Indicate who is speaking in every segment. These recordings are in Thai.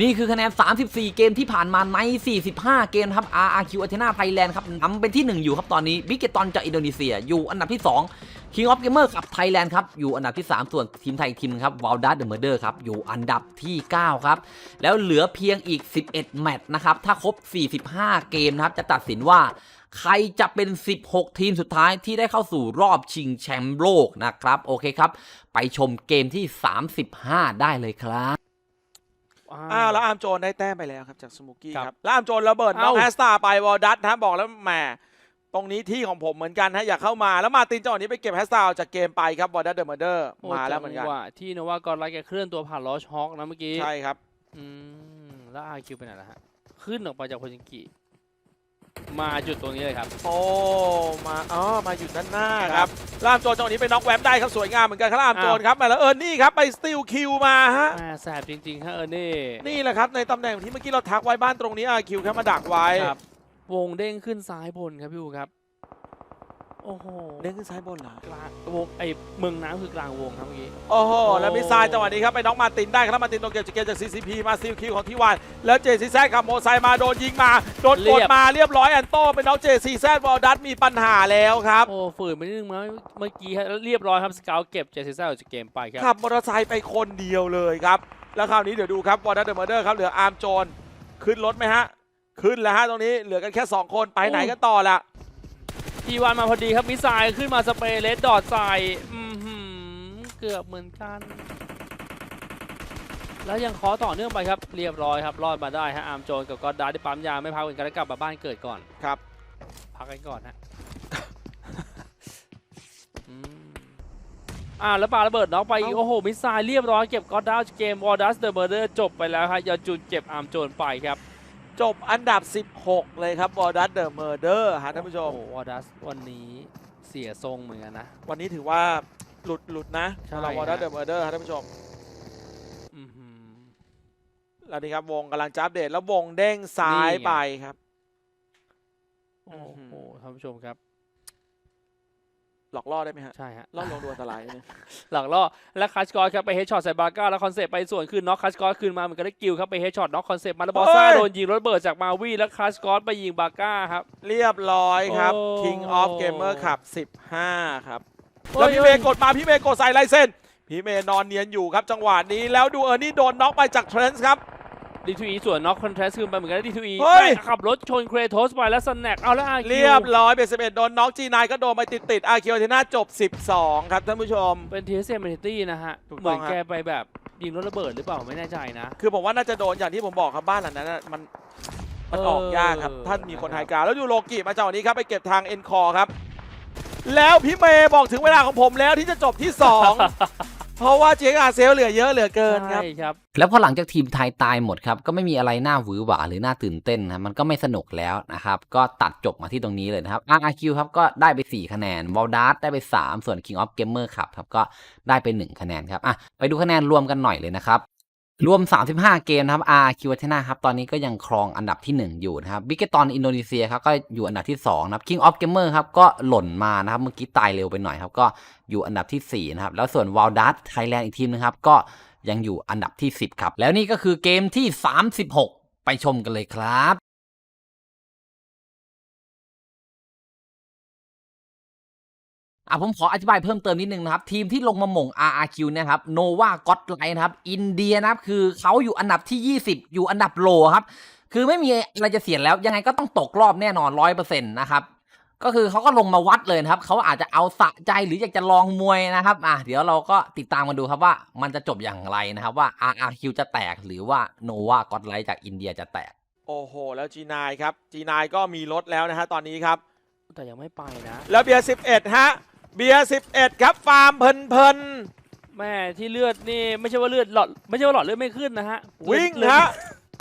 Speaker 1: นี่คือคะแนน 34 เกมที่ผ่านมาใน 45 เกมครับ RRQ Athena Thailand ครับนำเป็นที่ 1 อยู่ครับตอนนี้บิกเกตอนจากอินโดนีเซีย อยู่อันดับที่ 2 King of Gamer กับ Thailand ครับ อยู่อันดับที่ 3 ส่วนทีมไทยทีมครับ w i l d a r the Murder ครับ อยู่อันดับที่ 9 ครับ แล้วเหลือเพียงอีก 11 แมตช์นะครับ ถ้าครบ 45 เกมนะครับ จะตัดสินว่าใครจะเป็น 16 ทีมสุดท้ายที่ได้เข้าสู่รอบชิงแชมป์โลกนะครับ โอเคครับ ไปชมเกมที่ 35 ได้เลยครับ
Speaker 2: อ้าวแล้วอาร์มโจนได้แต้มไปแล้วครับจากสมุกี้
Speaker 3: ครับ
Speaker 2: ครับแล้วอาร์มโจนระเบิดน้อง
Speaker 3: เอ้า
Speaker 2: แอสตาไปวอลดัตนะบอกแล้วแหมตรงนี้ที่ของผมเหมือนกันฮะอยากเข้ามาแล้วมาร์ตินจังหวะนี้ไปเก็บแฮสตาออกจากเกมไปครับวอลดัตเดอะมอร์เดอร์
Speaker 3: โอ้
Speaker 2: มาแล้วเหมือนกัน
Speaker 3: จังหวะที่โนวากอนไลท์แกเคลื่อนตัวผ่านลอชฮอกนะเมื่อกี้
Speaker 2: ใช่ครับ
Speaker 3: อืมแล้วอาคิวไปไหนล่ะฮะขึ้นออกไปจากโคจิงกิ มาจุดตรงนี้เลยครับ
Speaker 2: โอ้มาอ๋อมาอยู่ด้านหน้าครับแล้วอาร์มโจนจังหวะนี้ไปน็อกแวบได้ครับสวยงามเหมือนกันครับอาร์มโจนครับมาแล้วเออนี่ครับไปสติลคิวมาฮะ
Speaker 3: แม่แสบจริงๆฮะเออเน่
Speaker 2: นี่แหละครับในตำแหน่งที่เมื่อกี้เราทักไว้บ้านตรงนี้อาคิวครับมาดักไว้
Speaker 3: ครับวงเด้งขึ้นซ้ายบนครับพี่อูครับ โอ้โห
Speaker 2: เด้งขึ้นซ้ายบนเหรอ
Speaker 3: กลางวงไอเมืองน้ำคือกลางวงครับเมื่อกี้
Speaker 2: โอ้โห
Speaker 3: โอ้
Speaker 2: แล้วมิสไซล์จังหวะนี้ครับไปน้องมาร์ตินได้ครับมาร์ตินตรงเก็บจากเกมจาก CCP มาซิลคิวของทีวันแล้วเจซีแซดขับโมอไซค์มาโดนยิงมา โดนกดมาเรียบร้อยแอนโต้เป็นน้องเจซีแซดวอลดัตมีปัญหาแล้วครับ
Speaker 3: โอ้ฝืนไปนิดนึงมั้ยเมื่อกี้ฮะเรียบร้อยครับสเกลเก็บเจสซิซ่าออกจากเกมไปครับ
Speaker 2: ขับมอเตอร์ไซค์ไปคนเดียวเลยครับ แล้วคราวนี้เดี๋ยวดูครับวอลดัตเดอะมอร์เดอร์ครับเหลืออาร์มโจนขึ้นรถไหมฮะขึ้นแล้วฮะตรงนี้เหลือกันแค่ 2 คนไปไหนกันต่อละ
Speaker 3: ทีวันมาพอดีครับมิสไซล์ขึ้นมาสเปรย์เลดดอทใส่อือหือเกือบเหมือนกัน แล้วยังขอต่อเนื่องไปครับ เรียบร้อยครับ รอดมาได้ฮะอาร์มโจนกับกอดดาร์ดที่ปั๊มยาไม่พักเหมือนกันแล้วกลับมาบ้านเกิดก่อน
Speaker 2: ครับ
Speaker 3: พักกันก่อนฮะอืมอ่าแล้วปาระเบิดน็อกไปอีก
Speaker 2: เอ้า
Speaker 3: โอ้โหมิสไซล์เรียบร้อยเก็บกอดดาร์ดเกมวอร์ดัสเดอะเบอร์เดอร์จบไปแล้วครับยาจุนเก็บอาร์มโจนไปครับ
Speaker 2: จบอันดับ 16 เลยครับวอลดัตเดอะมอร์เดอร์ฮะท่านผู้ชม
Speaker 3: โอ้วอร์ดัสวันนี้เสียทรงเหมือนกันนะ
Speaker 2: วันนี้ถือว่าหลุดหลุดนะ
Speaker 3: ใช่
Speaker 2: สำหรับวอลดัต
Speaker 3: ฮะ
Speaker 2: เดอะมอร์เดอร์ฮะท่านผู้ชม
Speaker 3: อือหือ
Speaker 2: แล้วนี่ครับวงกำลังจะอัปเดตแล้ววงเด้งซ้าย
Speaker 3: นี่ไง
Speaker 2: ไปครับ
Speaker 3: โอ้
Speaker 2: อื้อ
Speaker 3: โห
Speaker 2: หือ
Speaker 3: ท่านผู้ชมครับ
Speaker 2: หลอกล่อได้ไหมฮะ
Speaker 3: ใช่ฮะ
Speaker 2: ล่อลวงดูอันตรายนะ
Speaker 3: หลังล่อและคัชกอร์ครับไปเฮดช็อตใส่บาก้าแล้วคอนเซปต์ไปส่วนคืนน็อกคัชกอร์คืนมาเหมือนกันได้กิลครับไปเฮดช็อตน็อกคอนเซปต์มาแล้วบอสซ่า
Speaker 2: เฮ้ย
Speaker 3: โดนยิงรถเบิร์ดจากมาวีแล้วคัชกอร์ไปยิงบาก้าครับ
Speaker 2: เรียบร้อยครับ
Speaker 3: โอ้
Speaker 2: King of Gamer ขับ 15 ครับ
Speaker 3: โอ้ย
Speaker 2: แล้วพี่เมย์กดมาพี่เมย์กดใส่ลายเส้นพี่เมย์นอนเนียนอยู่ครับจังหวะนี้แล้วดูเออร์นี่โดนน็อกไปจากเทรนส์ครับ
Speaker 3: ดีทูอีส่วนน็อกคอนเทสคืนไปเหมือนกันดีทูอี
Speaker 2: เฮ้ย
Speaker 3: ขับรถชนเครโทสไปแล้วสแน็คเอาแล้วอาคิว
Speaker 2: เรียบร้อยเบสเอ็ดโดนน็อกจีนายก็โดนไปติดติดอาร์คิวเทน่าจบ 12 ครับท่านผู้ชม
Speaker 3: เป็นทีเอสเอ็มเนตี้นะฮะ
Speaker 2: ถูก
Speaker 3: เห
Speaker 2: ต้
Speaker 3: มื
Speaker 2: อ
Speaker 3: องน
Speaker 2: ฮะ
Speaker 3: แกไปแบบยิงรถระเบิดหรือเปล่าไม่แน่ใจนะ
Speaker 2: คือผมว่าน่าจะโดนอย่างที่ผมบอกครับบ้านหลังนั้นน่ะมันมันออกยากครับ
Speaker 3: เออ
Speaker 2: ท่านมีคน
Speaker 3: นะครับ
Speaker 2: ไฮกราวด์แล้วดูโลกิมาจังหวะนี้ครับ ไปเก็บทางเอ็นคอครับ แล้วพี่เมย์บอกถึงเวลาของผมแล้วที่จะจบที่ 2 เพราะว่าเจ๊อาเซลเหลือเยอะเหลือเกินครับ
Speaker 3: ใช่ครับ
Speaker 1: แล้วพอหลังจากทีมไทยตายหมดครับ ก็ไม่มีอะไรน่าหวือหวาหรือน่าตื่นเต้นนะมันก็ไม่สนุกแล้วนะครับ ก็ตัดจบมาที่ตรงนี้เลยนะครับ RRQ ครับก็ได้ไป 4 คะแนน v a l d a r ได้ไป 3 ส่วน King of Gamer ครับครับก็ได้ไป 1 คะแนนครับอะไปดูคะแนนรวมกันหน่อยเลยนะครับ รวม 35 เกมนะครับอาคิวัฒนะครับ ตอนนี้ก็ยังครองอันดับที่ 1 อยู่นะครับบิกเกตอนอินโดนีเซียครับ ก็อยู่อันดับที่ 2 นะครับคิงออฟเกมเมอร์ครับ ก็หล่นมานะครับ เมื่อกี้ตายเร็วไปหน่อยครับ ก็อยู่อันดับที่ 4 นะครับ แล้วส่วนวอลดัสไทยแลนด์อีกทีมนึงครับ ก็ยังอยู่อันดับที่ 10 ครับ แล้วนี่ก็คือเกมที่ 36 ไปชมกันเลยครับ อะผมขออธิบายเพิ่มเติมนิดนึงนะครับ ทีมที่ลงมาหม่ง RRQ เนะครับโนวาก็ d ไลน์นะครับ อินเดียนะครับ คือเขาอยู่อันดับที่ 20 อยู่อันดับโลครับ คือไม่มีอะไรจะเสียแล้ว ยังไงก็ต้องตกรอบแน่นอนร้อยเปอร์เซ็นต์นะครับก็คือเขาก็ลงมาวัดเลยนะครับ เขาอาจจะเอาสะใจหรืออยากจะลองมวยนะครับ อะเดี๋ยวเราก็ติดตามกันดูครับว่ามันจะจบอย่างไรนะครับว่า RRQ จะแตกหรือว่าโนวาก็ d ไลน์จากอินเดียจะแตก
Speaker 2: โอ้โห แล้วจีนายครับจีนายก็มีรถแล้วนะฮะตอนนี้ครับ
Speaker 3: แต่ยังไม่ไปนะ
Speaker 2: แล้วเบียร์11ฮะ เบียร์11 ครับ ฟาร์มเพลินเพลิน
Speaker 3: แม่ที่เลือดนี่ไม่ใช่ว่าเลือดหลอดไม่ใช่ว่าหลอดเลือดไม่ขึ้นนะฮะ
Speaker 2: ๆวิ่ง
Speaker 3: เลือด
Speaker 2: ฮะ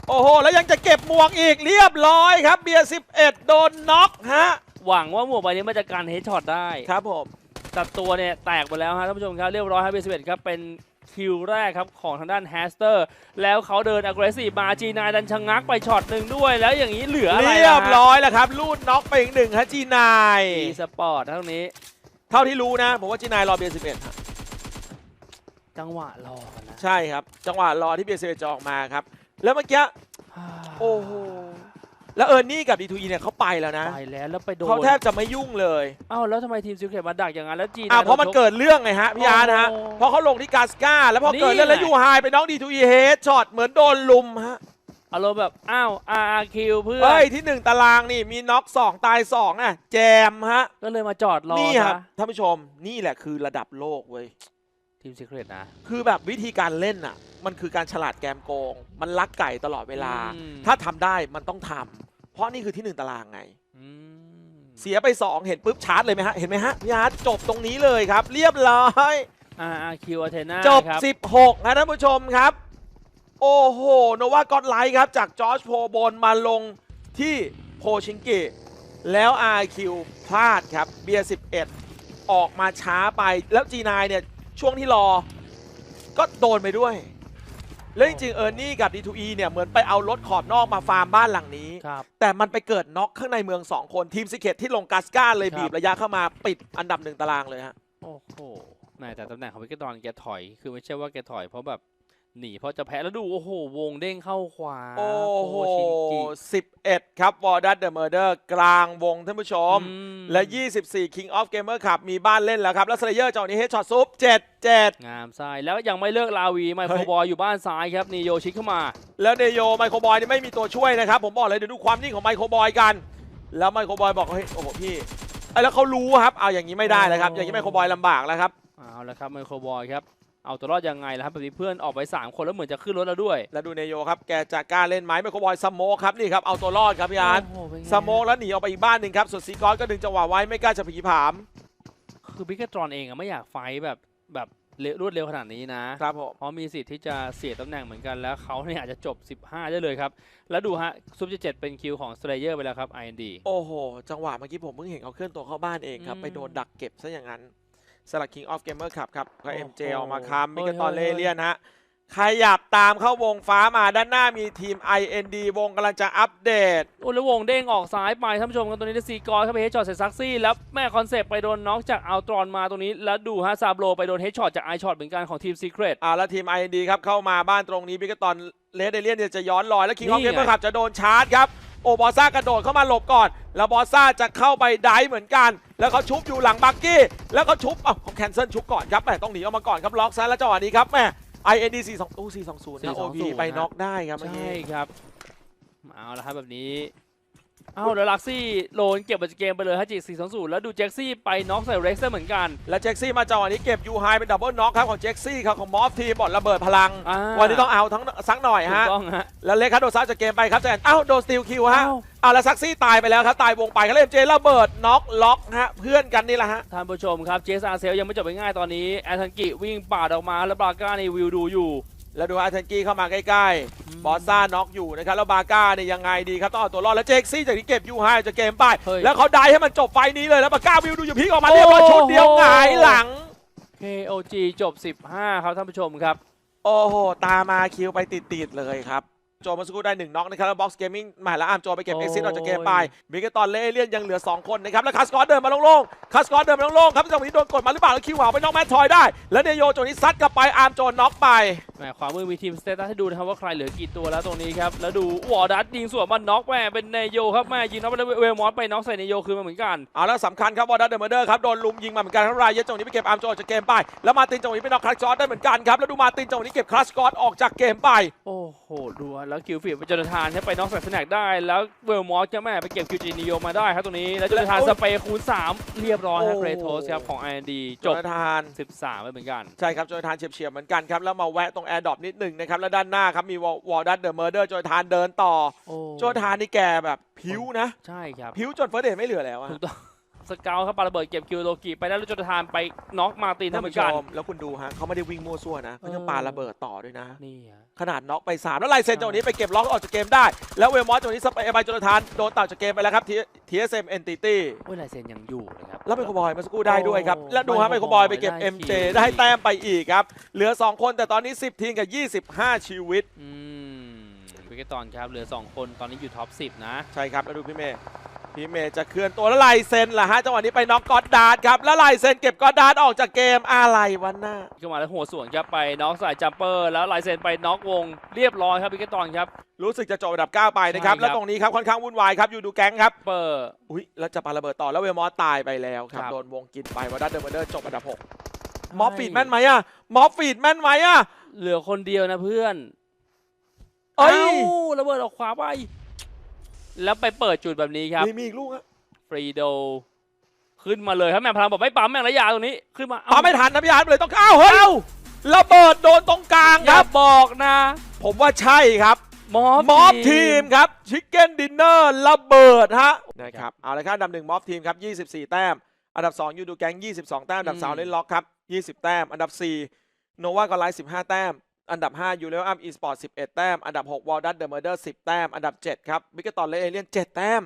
Speaker 2: โอ้โห แล้วยังจะเก็บหมวกอีกเรียบร้อยครับ เบียร์11 โดนน็อกฮะ
Speaker 3: หวังว่าหมวกใบนี้มันจะการเฮดช็อตได้
Speaker 2: ครับผม
Speaker 3: แต่ตัวเนี่ยแตกไปแล้วฮะท่านผู้ชมครับเรียบร้อยครับเบสเบครับเป็นคิวแรกครับของทางด้านแฮสเตอร์ แล้วเขาเดินอักเรสซีมาจีนายดันชะงักไปช็อตหนึ่งด้วย แล้วอย่างนี้เหลืออะไร
Speaker 2: เรียบร้อยแล้วครับ ลูดน็อกไปอีกหนึ่งฮะจีนาย
Speaker 3: อีสปอร์ตเท่านี้
Speaker 2: เท่าที่รู้นะ ผมว่าจีนายรอเบียร์11ฮะ
Speaker 3: จังหวะรอกันนะ
Speaker 2: ใช่ครับ จังหวะรอที่เบียร์11จะออกมาครับ แล้วเมื่อกี้โอ้โหแล้วเออร์นี่กับ D2E เนี่ยเขาไปแล้วนะ
Speaker 3: ไปแล้วแล้วไปโดน
Speaker 2: เขาแทบจะไม่ยุ่งเลย
Speaker 3: เอ้าแล้วทำไมทีมซิลเคตมาดักอย่างนั้นแล้วจีน
Speaker 2: อะเพราะมันเกิดเรื่องไงฮะพี่อาร์นะฮะ
Speaker 3: โอ้
Speaker 2: เพราะเขาลงที่กาสกาแล้วพอเกิดเรื่อง
Speaker 3: นี่
Speaker 2: แล้ว
Speaker 3: ไง
Speaker 2: ยูไฮไปน้อง D2E เฮดช็อตเหมือนโดนลุมฮะ
Speaker 3: อารมณ์แบบ อ้าว RRQ เพื่อน
Speaker 2: เฮ้ยที่หนึ่งตารางนี่มีน็อกสองตายสองอะ แจมฮะ
Speaker 3: ก็เลยมาจอดรอ
Speaker 2: นี่ค
Speaker 3: ซะ
Speaker 2: รับท่านผู้ชมนี่แหละคือระดับโลกเว้ย
Speaker 3: ทีมซิลเคตนะ
Speaker 2: คือแบบวิธีการเล่นอะ มันคือการฉลาดแกมโกง มันลักไก่ตลอดเวลา
Speaker 3: อืม
Speaker 2: ถ้าทำได้มันต้องทำเพราะนี่คือที่หนึ่งตารางไง
Speaker 3: อืม
Speaker 2: เสียไป 2 เห็นปุ๊บชาร์จเลยไหมฮะ เห็นไหมฮะพี่อาร์ตจบตรงนี้เลยครับ เรียบร้อย
Speaker 3: RRQ อาเทนา
Speaker 2: จบ
Speaker 3: ครับ
Speaker 2: 16นะท่านผู้ชมครับ โอ้โหโนวากอดไลท์ครับ จากจอร์จโพบนมาลงที่โพชิงกิแล้ว RQ พลาดครับเบียร์11 ออกมาช้าไปแล้ว G9 เนี่ยช่วงที่รอก็โดนไปด้วย แล้วจริงๆเออร์นี่กับ D2E เนี่ยเหมือนไปเอารถขอบนอกมาฟาร์มบ้านหลังนี้
Speaker 3: ครับ
Speaker 2: แต่มันไปเกิดน็อกข้างในเมือง 2 คนทีมซิเคตที่ลงกาสกาเลย
Speaker 3: ครับ
Speaker 2: บีบระยะเข้ามาปิดอันดับหนึ่งตารางเลยฮะ
Speaker 3: โอ้โหแหมแต่ตำแหน่งของวิกเกอร์ตอนแกถอย คือไม่ใช่ว่าแกถอยเพราะแบบ หนีเพราะจะแพ้แล้วดู โอ้โห วงเด้งเข้าขวา
Speaker 2: โอ้โห
Speaker 3: ชิงกิ
Speaker 2: 11ครับวอร์ดัตเดอะเมอร์เดอร์กลางวงท่านผู้ชม
Speaker 3: อืม
Speaker 2: และ 24 King of Gamer ครับ มีบ้านเล่นแล้วครับ แล้วสเลเยอร์จอนี้เฮดช็อตซุป7 7
Speaker 3: งามไส้แล้วยังไม่เลิกลาวี ไมโคร
Speaker 2: เฮ้ย
Speaker 3: บอยอยู่บ้านซ้ายครับ นีโยชิดเข้ามา
Speaker 2: แล้วเนโยไมโครบอยนี่ไม่มีตัวช่วยนะครับ ผมบอกเลยเดี๋ยวดูความนิ่งของไมโครบอยกัน แล้วไมโครบอยบอกเฮ้ยโอ้โหพี่ไอ้แล้วเขารู้ครับเอาอย่างนี้ไม่ได้แล้วครับอย่างนี้ไมโครบอยลำบากแล้วครับ
Speaker 3: เอาละครับไมโครบอยครับ เอาตัวรอดยังไงล่ะครับแบบนี้เพื่อนออกไป 3 คนแล้วเหมือนจะขึ้นรถแล้วด้วย
Speaker 2: แล้วดูเนโยครับ แกจะกล้าเล่นไหมไมโครบอยสโมกครับนี่ครับเอาตัวรอดครับพี่อาร์ต
Speaker 3: โโหเป็นไง
Speaker 2: สโมกแล้วหนีออกไปอีกบ้านหนึ่งครับส่วนซีกอสก็ดึงจังหวะไว้ไม่กล้าจะผีผาม
Speaker 3: คือพิกเกอร์ตรอนเองอะไม่อยากไฟท์แบบแบบเร็วรวดเร็วขนาดนี้นะ
Speaker 2: ครับผม
Speaker 3: เพราะมีสิทธิ์ที่จะเสียตำแหน่งเหมือนกันแล้วเขาเนี่ยอาจจะจบ 15 ได้เลยครับ แล้วดูฮะซุปเปอร์เจ็ดเป็นคิวของสเลเยอร์ไปแล้วครับ IND
Speaker 2: โอ้โห จังหวะเมื่อกี้ผมเพิ่งเห็นเขาเคลื่อนตัวเข้าบ้านเองครับ
Speaker 3: อืม
Speaker 2: ไปโดนดักเก็บซะอย่างนั้น สลัก King of Gamer ครับครับก็
Speaker 3: โอ้โห
Speaker 2: MJ ออกมาค้ำมิกาตอน
Speaker 3: เฮ้
Speaker 2: เล่
Speaker 3: ย
Speaker 2: เลียนฮะขยับตามเข้าวงฟ้ามาด้านหน้ามีทีม IND วงกำลังจะอัปเดต
Speaker 3: โอ้แล้ววงเด้งออกซ้ายไปท่านผู้ชมกันตัวนี้ได้ซีกอร์เข้าไปเฮดช็อตเสร็จซักซี่ แล้วแม่คอนเซปต์ไปโดนน็อกจากอัลตรอนมาตรงนี้ แล้วดูฮะซาโบรไปโดนเฮดช็อตจากไอช็อตเหมือนกันของทีมซีเครต
Speaker 2: อ่าแล้วทีม IND ครับเข้ามาบ้านตรงนี้มิกาตอนเลสเดเลียนเนี่ยจะย้อนลอยแล้ว King of
Speaker 3: นี่ไง
Speaker 2: Gamer ครับจะโดนชาร์จครับ โอบอซ่ากระโดดเข้ามาหลบก่อน แล้วบอซ่าจะเข้าไปไดฟ์เหมือนกัน แล้วเขาชุบอยู่หลังบักกี้ แล้วเขาชุบอ้าวเขาแคนเซิลชุบก่อนครับแหมต้องหนีออกมาก่อนครับล็อกซะแล้วจังหวะนี้ครับแหม IND 4 2อู้420นะ OP
Speaker 3: 420
Speaker 2: ไปน็อกได้ครับเมื่อ
Speaker 3: ใช่
Speaker 2: กี้
Speaker 3: ครับ เอาละครับแบบนี้ เอาแล้วลักซี่โลนเก็บบอลเกมไปเลยฮะจี4 2 0 แล้วดูแจ็คซี่ไปน็อกใส่เร็กซ์เหมือนกัน
Speaker 2: แล้วเจ็กซี่มาจังหวะนี้เก็บยูไฮเป็นดับเบิลน็อกครับของเจ็กซี่ครับของมอฟทีมบอลระเบิดพลัง
Speaker 3: อ่า
Speaker 2: วันนี้ต้องเอาทั้งสักหน่อย
Speaker 3: ถู
Speaker 2: ฮะ
Speaker 3: กต้องฮะ
Speaker 2: แล้วเล็กครับโดนซัดจากเกมไปครับแจนอ้าวโดนสตีลคิวฮะ
Speaker 3: อ้าว
Speaker 2: อ้าวแล้วซักซี่ตายไปแล้วครับ ตายวงไปครับเล่มเจระเบิดน็อกล็อกฮะเพื่อนกันนี่แหละฮะ
Speaker 3: ท่านผู้ชมครับเจสอาเซลยังไม่จบไปง่ายตอนนี้ แอนทันกิวิ่งปาดออกมาแล้วบราก้าในวิวดูอยู่
Speaker 2: แล้วดูอาเทนกี้เข้ามาใกล้ๆ บอสซ่าน็อกอยู่นะครับ แล้วบาก้าเนี่ยยังไงดีครับ ต้องเอาตัวรอด แล้วเจคซี่จากที่เก็บยูไฮจากเกมไป
Speaker 3: เฮ้ย
Speaker 2: แล้วเขาได้ให้มันจบไฟล์นี้เลย แล้วบาก้าวิวดูอยู่พีกออกมาเรียบร้อยชุดเดียว
Speaker 3: โอ้โห
Speaker 2: หงายหลัง
Speaker 3: KOG จบ 15 ครับท่านผู้ชมครับ
Speaker 2: โอ้โห ตามมาคิวไปติดๆเลยครับ โจมาสกูได้หนึ่งน็อกนะครับแล้วบ็อกซ์เกมมิ่งมาแล้วอาร์มโจไปเก็บ
Speaker 3: โอ้
Speaker 2: เอ็
Speaker 3: ย
Speaker 2: กซิสออกจากเกมไปมิกเกตอนเล่เลียนยังเหลือ 2 คนนะครับแล้วคาสกอตเดินมาโล่งๆคาสกอตเดินมาโล่งๆครับจังหวะนี้โดนกดมาหรือเปล่าแล้วคิวหวาไปน็อกแมททอยได้ แล้วเนโยโจนี้ซัดกลับไปอาร์มโจน็อกไป
Speaker 3: แหมขวามือมีทีมสเตตัสให้ดูนะครับว่าใครเหลือกี่ตัวแล้วตรงนี้ครับแล้วดูวอร์ดัตยิงสวนมันน็อกแม่เป็นเนโยครับแม่ยิงน็อกไปแล้วเวลมอสไปน็อกใส่เนโยคืนมาเหมือนกัน
Speaker 2: เอาแล้วสำคัญครับวอร์ดัตเดอร์เมอร์เดอร์ครับโดนลุมยิงมาเหมือนกันครับรายเยอะจังหวะนี้ไปเก็บอาร์มโจออกจากเกมไปแล้วมาร์ตินจังหวะนี้ไปน็อกคลัชกอตได้เหมือนกันครับแล้วดูมาร์ตินจังหวะนี้เก็บคลัชกอตออกจากเกมไป
Speaker 3: โอ้โหดูฮะแล้วคิวฟีดไปจนทานให้ไปน็อกใส่สแน็กได้ แล้วเวลมอสจะแม่ไปเก็บคิวจีนิโยมาได้ครับตรงนี้ แล้วจนทาน
Speaker 2: แล้ว
Speaker 3: สเปย์คูณ3 เรียบร้อยฮะ
Speaker 2: โอ้
Speaker 3: เกรโทสครับของ IND
Speaker 2: จ
Speaker 3: จ
Speaker 2: บบทาน
Speaker 3: 13ไปเหมือนกัน
Speaker 2: ใช่ครับโจยทานเฉียบๆเหมือนกันครับ แล้วมาแวะตรงแอร์ดรอปนิดหนึ่งนะครับ แล้วด้านหน้าครับมีวอร์ดัตเดอะเมอร์เดอร์โจยทานเดินต่อ
Speaker 3: โอ้
Speaker 2: โจยทานนี่แกแบบผิวนะ
Speaker 3: ใช่ครับ
Speaker 2: ผิวจนเฟิร์สเดทไม่เหลือแล้วอะ
Speaker 3: ถูกต้อง สเกลครับปาระเบิดเก็บคิวโลกิไปได้แล้วจนทานไปน็อกมาร์ติน
Speaker 2: ท่าน
Speaker 3: เหมือ
Speaker 2: ผู้
Speaker 3: น
Speaker 2: ช
Speaker 3: กัน
Speaker 2: มแล้วคุณดูฮะเขาไม่ได้วิ่งมั่วซั่วนะเขายัง
Speaker 3: เออ
Speaker 2: ปาระเบิดต่อด้วยนะ
Speaker 3: นี่ฮะ
Speaker 2: ขนาดน็อกไป 3 แล้วไลเซนจังหวะนี้ไปเก็บล็อกออกจากเกมได้ แล้วเวลมอสจังหวะนี้สเปย์ไปโจยทานโดนตัดจากเกมไปแล้วครับ TSM Entity
Speaker 3: โอ้ยลายเซ็นยังอยู่นะครับ
Speaker 2: แล้วไมโครบอยมาสกครู่ได้ด้วยครับ
Speaker 3: โอ้
Speaker 2: แล้วดูฮะไม
Speaker 3: ไม
Speaker 2: โค
Speaker 3: โค
Speaker 2: ร
Speaker 3: ร
Speaker 2: บบอ
Speaker 3: อยย
Speaker 2: ไปเก็บ
Speaker 3: ได้
Speaker 2: MJ
Speaker 3: คิว
Speaker 2: ได้แต้มไปอีกครับเหลือ 2 คนแต่ตอนนี้ 10 ทีมกับ 25 ชีวิต
Speaker 3: อืมวิกเกตตอนครับเหลือ 2 คนตอนนี้อยู่ท็อป10 นะ
Speaker 2: ใช่ครับแล้วดูพี่เมย์ พี่เมย์จะเคลื่อนตัวแล้วไลายเซนล่ะฮะจังหวะนี้ไปน็อกกอดดาร์ดครับแล้วไลายเซนเก็บกอดดาร์ดออกจากเกมอะไรวันหน้า
Speaker 3: ขึ้นมาแล้วหัวสวนครับไปน็อกสายจัมเปอร์ แล้วลายเซ็นไปน็อกวงเรียบร้อยครับพิกตอนครับ
Speaker 2: รู้สึกจะจบอันดับ 9 ไปนะครับ
Speaker 3: ใช่ครับ
Speaker 2: แล้วตรงนี้ครับค่อนข้างวุ่นวายครับ อยู่ดูแก๊งครับ
Speaker 3: เปอร์
Speaker 2: อุ้ยแล้วจะปาระเบิดต่อแล้วเวลมอสตายไปแล้วครับ
Speaker 3: ครับ
Speaker 2: โดนวงกินไปวอดัตเดอร์เมอร์เดอร์จบอันดับ6มอฟฟีดแม่นไหมอะมอฟฟีดแม่นไหมอะ
Speaker 3: เหลือคนเดียวนะเพื่อน
Speaker 2: เอ้ยา
Speaker 3: ระเบิดออกขวาไป แล้วไปเปิดจุดแบบนี้ครับ
Speaker 2: มีมีอีกลูกอะ
Speaker 3: ฟรีโด ขึ้นมาเลยครับแม่งพลังบอกไม่ปั๊มแม่งระยะตรงนี้ขึ้นมา
Speaker 2: ปาไม่ทันนะพี่อาร์ตเลยต้องอ้าวเฮ้ยระเบิดโดนตรงกลาง
Speaker 3: อ
Speaker 2: ค
Speaker 3: ย่า
Speaker 2: รับ
Speaker 3: บอกนะ
Speaker 2: ผมว่าใช่ครับ
Speaker 3: มอฟ
Speaker 2: มอฟทีมครับชิคเก้นดินเนอร์ระเบิดฮะนะครับเอาละครับอันดับหนึ่งมอฟทีมครับ 24 แต้ม อันดับ 2 ยูดูแก๊ง22 แต้ม อันดับ3เล่นล็อกครับ 20 แต้ม อันดับ 4 โนวาก็ไลท์15 แต้ม อันดับ 5 ยูเลอัมอีสปอร์ต11 แต้ม อันดับ 6 วอลดัตเดอะเมอร์เดอร์ 10 แต้ม อันดับ 7 ครับบิกตอนเลเอเลียน 7 แต้ม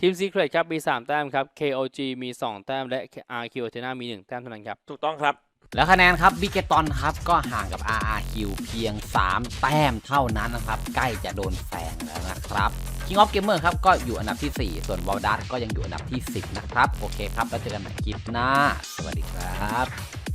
Speaker 3: ทีมซีเครตครับ มี 3 แต้มครับ KOG มี 2 แต้ม และ RQ เทน่ามี 1 แต้มเท่านั้นครับ
Speaker 2: ถูกต้องครับ
Speaker 1: แล้วคะแนนครับบิเกตอนครับ ก็ห่างกับ RRQ เพียง 3 แต้มเท่านั้นนะครับ ใกล้จะโดนแซงแล้วนะครับ King of Gamer ครับ ก็อยู่อันดับที่ 4 ส่วน w a l d a t ก็ยังอยู่อันดับที่ 10 นะครับ โอเคครับ แล้วเจอกันใหม่คลิปหน้า สวัสดีครับ